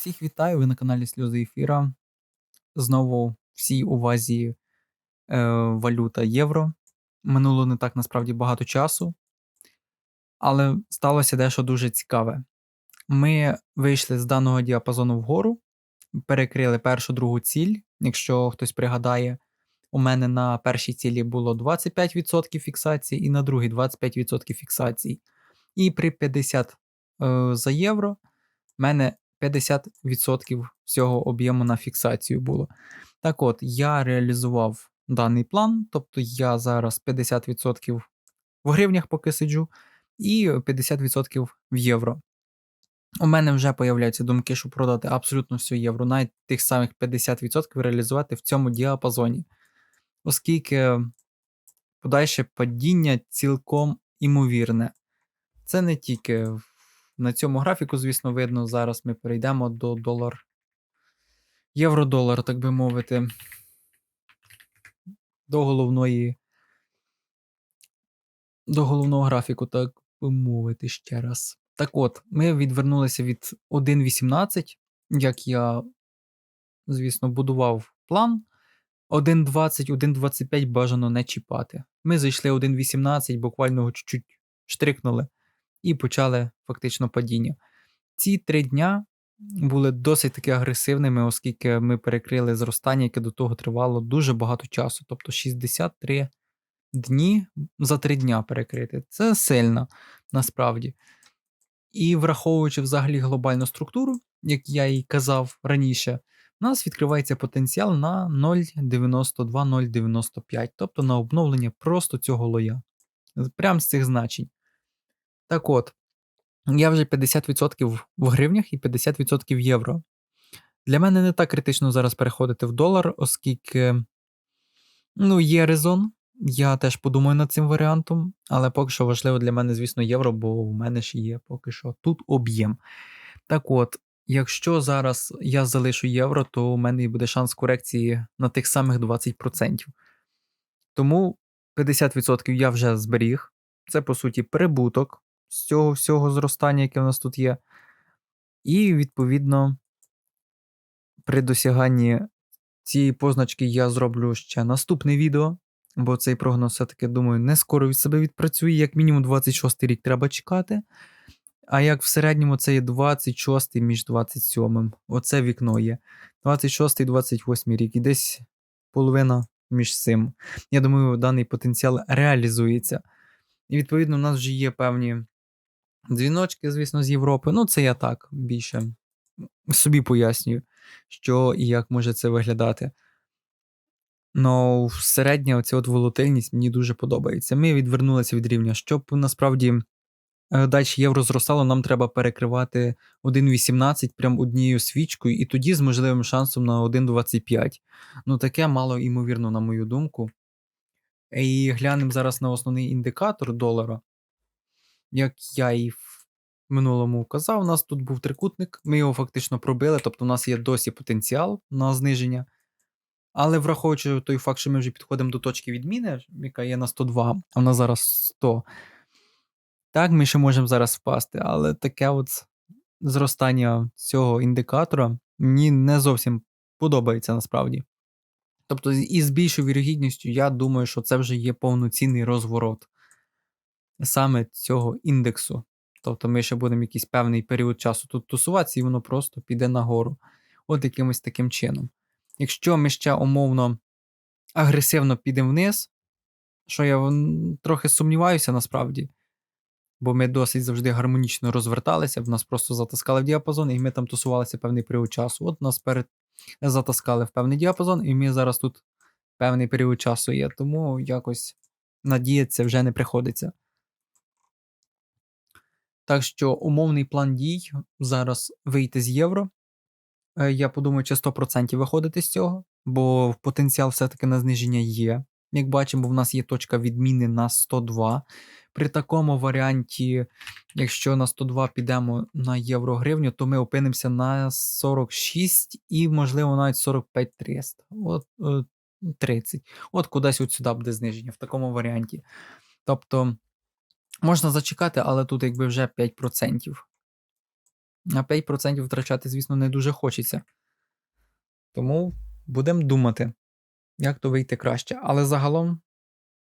Всіх вітаю, ви на каналі Сльози Ефіра. Знову всій увазі е, валюта євро. Минуло не так насправді багато часу, але сталося дещо дуже цікаве. Ми вийшли з даного діапазону вгору, перекрили першу другу ціль. Якщо хтось пригадає, у мене на першій цілі було 25% фіксації, і на другій 25% фіксації. І при 50 е, за євро мене 50% всього об'єму на фіксацію було. Так от, я реалізував даний план, тобто я зараз 50% в гривнях поки сиджу, і 50% в євро. У мене вже появляються думки, щоб продати абсолютно всю євро, навіть тих самих 50% реалізувати в цьому діапазоні. Оскільки подальше падіння цілком імовірне. Це не тільки на цьому графіку, звісно, видно, зараз ми перейдемо до долар. Євро-долар, так би мовити, до головної. До головного графіку, так би мовити ще раз. Так от, ми відвернулися від 1.18, як я, звісно, будував план. 1.20, 1.25 бажано не чіпати. Ми зайшли 1.18, буквально чуть-чуть штрикнули і почали фактично падіння. Ці три дня були досить таки агресивними, оскільки ми перекрили зростання, яке до того тривало дуже багато часу, тобто 63 дні за три дня перекрити. Це сильно насправді. І враховуючи взагалі глобальну структуру, як я і казав раніше, у нас відкривається потенціал на 0,92-0,95, тобто на обновлення просто цього лоя. Прям з цих значень. Так от, я вже 50% в гривнях і 50% в євро. Для мене не так критично зараз переходити в долар, оскільки ну, є резон. Я теж подумаю над цим варіантом, але поки що важливо для мене, звісно, євро, бо у мене ж є поки що тут об'єм. Так от, якщо зараз я залишу євро, то у мене буде шанс корекції на тих самих 20%. Тому 50% я вже зберіг. Це, по суті, прибуток з цього всього зростання, яке в нас тут є. І, відповідно, при досяганні цієї позначки я зроблю ще наступне відео, бо цей прогноз, все-таки, думаю, не скоро від себе відпрацює, як мінімум 26 рік треба чекати. А як в середньому це є 26 між 27. Оце вікно є. 26 28 рік. І десь половина між цим. Я думаю, даний потенціал реалізується. І відповідно, у нас вже є певні Дзвіночки, звісно, з Європи. Ну, це я так більше собі пояснюю, що і як може це виглядати. Ну, середня оця от волатильність мені дуже подобається. Ми відвернулися від рівня. Щоб насправді е, далі євро зростало, нам треба перекривати 1,18 прям однією свічкою, і тоді з можливим шансом на 1,25. Ну, таке мало ймовірно, на мою думку. І глянемо зараз на основний індикатор долара. Як я і в минулому казав, у нас тут був трикутник, ми його фактично пробили, тобто у нас є досі потенціал на зниження. Але враховуючи той факт, що ми вже підходимо до точки відміни, яка є на 102, а вона зараз 100. Так, ми ще можемо зараз впасти, але таке от зростання цього індикатора мені не зовсім подобається насправді. Тобто, із більшою вірогідністю, я думаю, що це вже є повноцінний розворот саме цього індексу. Тобто ми ще будемо якийсь певний період часу тут тусуватися, і воно просто піде нагору. От якимось таким чином. Якщо ми ще умовно агресивно підемо вниз, що я трохи сумніваюся насправді, бо ми досить завжди гармонічно розверталися, в нас просто затаскали в діапазон, і ми там тусувалися певний період часу. От нас перед затаскали в певний діапазон, і ми зараз тут певний період часу є, тому якось надіятися вже не приходиться. Так що умовний план дій зараз вийти з євро. Е, я подумаю, чи 100% виходити з цього, бо потенціал все-таки на зниження є. Як бачимо, в нас є точка відміни на 102. При такому варіанті, якщо на 102 підемо на євро-гривню, то ми опинимося на 46 і, можливо, навіть 45 300. От 30. Е, от кудись от сюди буде зниження в такому варіанті. Тобто. Можна зачекати, але тут якби вже 5%. А 5% втрачати, звісно, не дуже хочеться. Тому будемо думати, як то вийти краще. Але загалом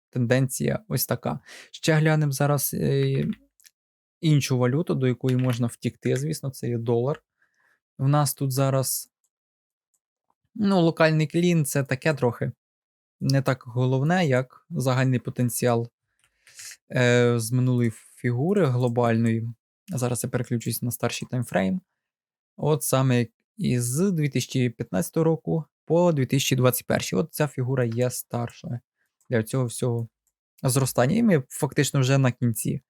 тенденція ось така. Ще глянемо зараз е, іншу валюту, до якої можна втікти, звісно, це є долар. В нас тут зараз ну, локальний клін це таке трохи не так головне, як загальний потенціал е, з минулої фігури глобальної. Зараз я переключусь на старший таймфрейм. От саме із 2015 року по 2021. От ця фігура є старша для цього всього зростання. І ми фактично вже на кінці.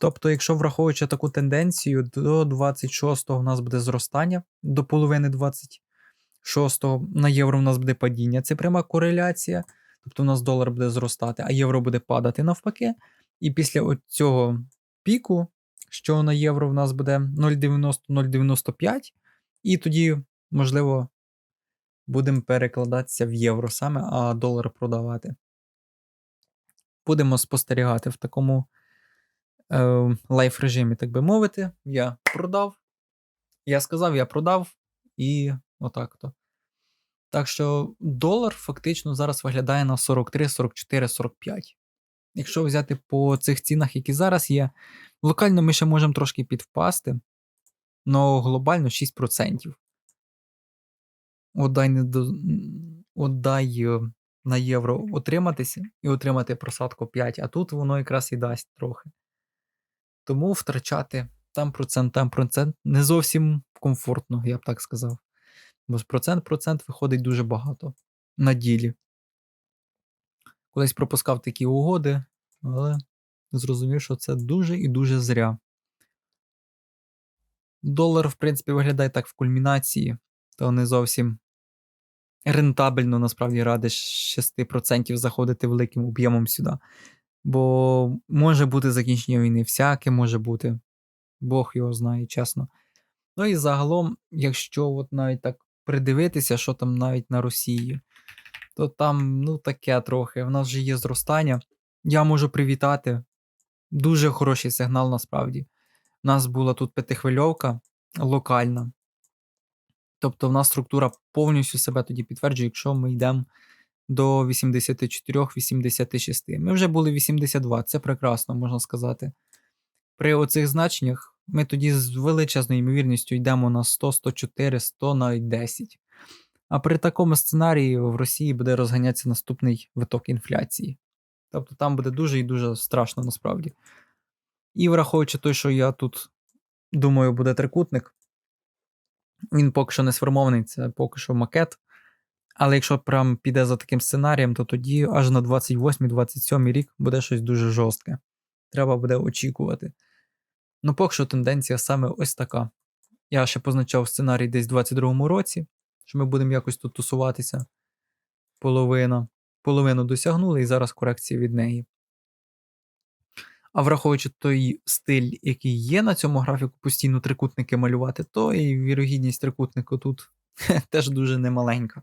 Тобто, якщо враховуючи таку тенденцію, до 26-го у нас буде зростання, до половини 26-го на євро у нас буде падіння. Це пряма кореляція. Тобто у нас долар буде зростати, а євро буде падати навпаки. І після цього піку, що на євро в нас буде 0,90-0,95, і тоді, можливо, будемо перекладатися в євро саме, а долар продавати. Будемо спостерігати в такому е, лайф режимі, так би мовити. Я продав. Я сказав, я продав, і отак то. Так що долар фактично зараз виглядає на 43, 44, 45. Якщо взяти по цих цінах, які зараз є, локально ми ще можемо трошки підвпасти, але глобально 6%. От дай, не до... От дай е, на євро отриматися і отримати просадку 5, а тут воно якраз і дасть трохи. Тому втрачати там процент, там процент не зовсім комфортно, я б так сказав. Бо з процент процент виходить дуже багато на ділі. Колись пропускав такі угоди, але зрозумів, що це дуже і дуже зря. Долар, в принципі, виглядає так в кульмінації, то не зовсім рентабельно, насправді, ради 6% заходити великим об'ємом сюди. Бо може бути закінчення війни, всяке може бути. Бог його знає, чесно. Ну і загалом, якщо от навіть так придивитися, що там навіть на Росії, то там, ну, таке трохи. В нас вже є зростання. Я можу привітати. Дуже хороший сигнал насправді. У нас була тут п'ятихвильовка локальна. Тобто, в нас структура повністю себе тоді підтверджує, якщо ми йдемо до 84-86. Ми вже були 82, це прекрасно, можна сказати. При оцих значеннях ми тоді з величезною ймовірністю йдемо на 100, 104, 100 навіть 10. А при такому сценарії в Росії буде розганятися наступний виток інфляції. Тобто там буде дуже і дуже страшно насправді. І враховуючи те, що я тут думаю, буде трикутник, він поки що не сформований, це поки що макет. Але якщо прям піде за таким сценарієм, то тоді аж на 28-27 рік буде щось дуже жорстке. Треба буде очікувати. Ну, поки що тенденція саме ось така. Я ще позначав сценарій десь в 22-му році, що ми будемо якось тут тусуватися. Половина. Половину досягнули, і зараз корекція від неї. А враховуючи той стиль, який є на цьому графіку, постійно трикутники малювати, то і вірогідність трикутнику тут теж дуже немаленька.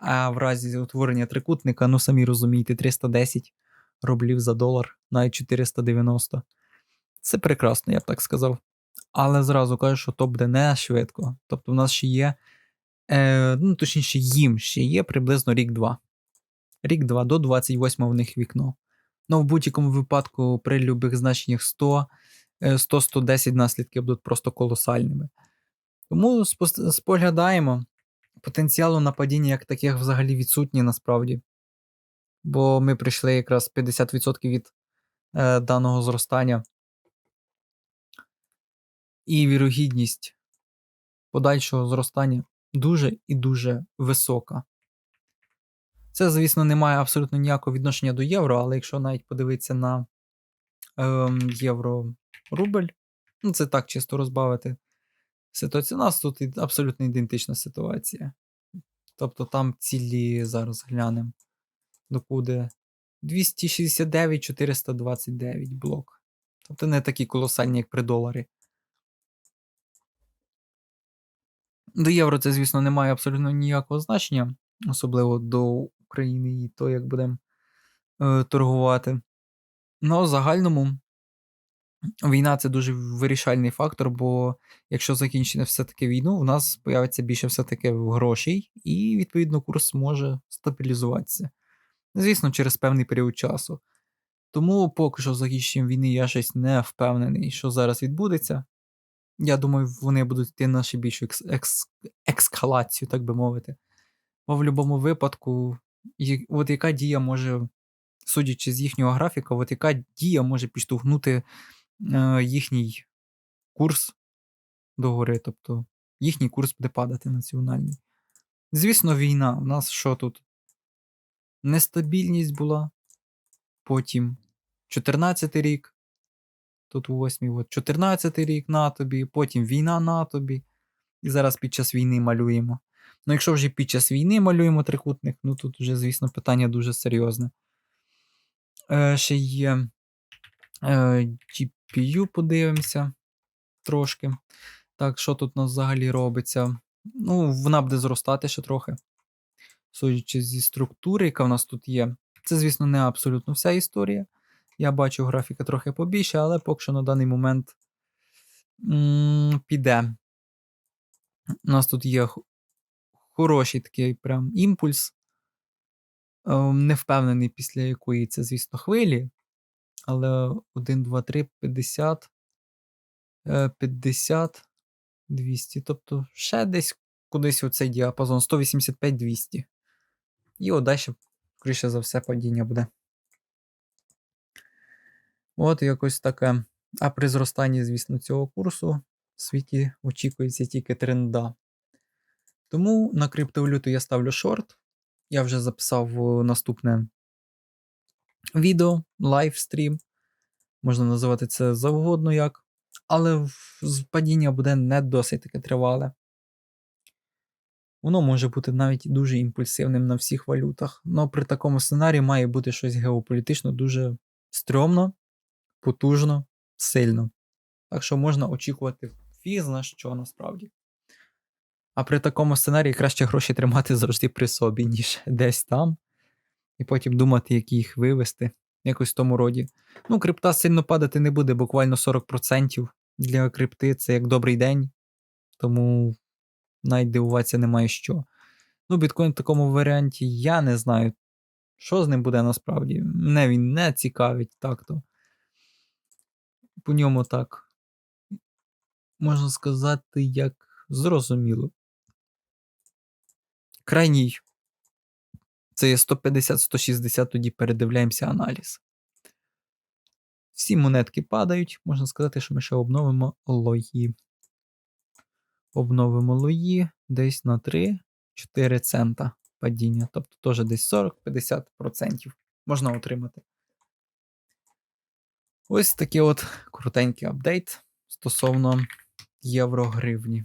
А в разі утворення трикутника, ну самі розумієте, 310 рублів за долар, навіть 490. Це прекрасно, я б так сказав. Але зразу кажу, що то буде не швидко. Тобто, в нас ще є, е, ну точніше, їм ще є приблизно рік-два. Рік-два до 28 в них вікно. Ну, в будь-якому випадку, при любих значеннях 100, 100-110 наслідки будуть просто колосальними. Тому споглядаємо. Потенціалу нападіння як таких взагалі відсутні насправді. Бо ми прийшли якраз 50% від е, даного зростання. І вірогідність подальшого зростання дуже і дуже висока. Це, звісно, не має абсолютно ніякого відношення до євро, але якщо навіть подивитися на е, євро-рубль, ну це так чисто розбавити ситуацію. У нас тут абсолютно ідентична ситуація. Тобто там цілі зараз глянемо, докуди 269-429 блок. Тобто не такі колосальні, як при доларі. До євро це, звісно, не має абсолютно ніякого значення, особливо до України і то, як будемо е, торгувати. Ну, в загальному війна це дуже вирішальний фактор, бо якщо закінчити все-таки війну, в нас появиться більше все-таки грошей, і, відповідно, курс може стабілізуватися. Звісно, через певний період часу. Тому поки що закінченням війни я щось не впевнений, що зараз відбудеться. Я думаю, вони будуть йти на ще більшу екс- екс- ескалацію, так би мовити. Бо в будь-якому випадку, от яка дія може, судячи з їхнього графіка, от яка дія може підштовхнути е, їхній курс догори, тобто їхній курс буде падати національний. Звісно, війна. У нас що тут? Нестабільність була. Потім 14 рік. Тут 8 от 14 рік на тобі, потім війна на тобі. І зараз під час війни малюємо. Ну, якщо вже під час війни малюємо трикутник, ну тут вже, звісно, питання дуже серйозне. Е, ще є е, GPU, подивимося трошки. Так, що тут у нас взагалі робиться? Ну, вона буде зростати ще трохи. Судячи зі структури, яка в нас тут є. Це, звісно, не абсолютно вся історія. Я бачу графіка трохи побільше, але поки що на даний момент піде. У нас тут є хороший такий прям імпульс. Е, Не впевнений, після якої це, звісно, хвилі. Але 1, 2, 3, 50, е, 50, 200. Тобто ще десь кудись у цей діапазон 185-200. І от далі, скоріше за все, падіння буде. От якось таке. А при зростанні, звісно, цього курсу в світі очікується тільки тренда. Тому на криптовалюту я ставлю шорт. Я вже записав е, наступне відео, лайвстрім. Можна називати це завгодно як. Але падіння буде не досить таке тривале. Воно може бути навіть дуже імпульсивним на всіх валютах. Але при такому сценарії має бути щось геополітично дуже стрьомно, потужно, сильно. Так що можна очікувати фізна що насправді. А при такому сценарії краще гроші тримати завжди при собі, ніж десь там, і потім думати, як їх вивести, якось в тому роді. Ну, крипта сильно падати не буде, буквально 40% для крипти це як добрий день, тому навіть дивуватися немає що. Ну, біткоін в такому варіанті я не знаю, що з ним буде насправді. Мене він не цікавить так-то. По ньому так. Можна сказати, як зрозуміло. Крайній. Це є 150-160, тоді передивляємося аналіз. Всі монетки падають. Можна сказати, що ми ще обновимо лої. Обновимо лої десь на 3-4 цента падіння. Тобто теж десь 40-50% можна отримати. Ось такий от крутенький апдейт стосовно євро-гривні.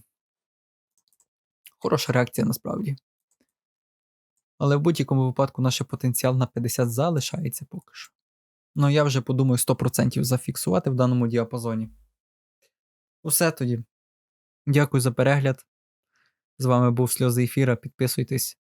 Хороша реакція насправді. Але в будь-якому випадку наш потенціал на 50 залишається поки що. Ну, я вже подумаю 100% зафіксувати в даному діапазоні. Усе тоді. Дякую за перегляд. З вами був Сльози Ефіра. Підписуйтесь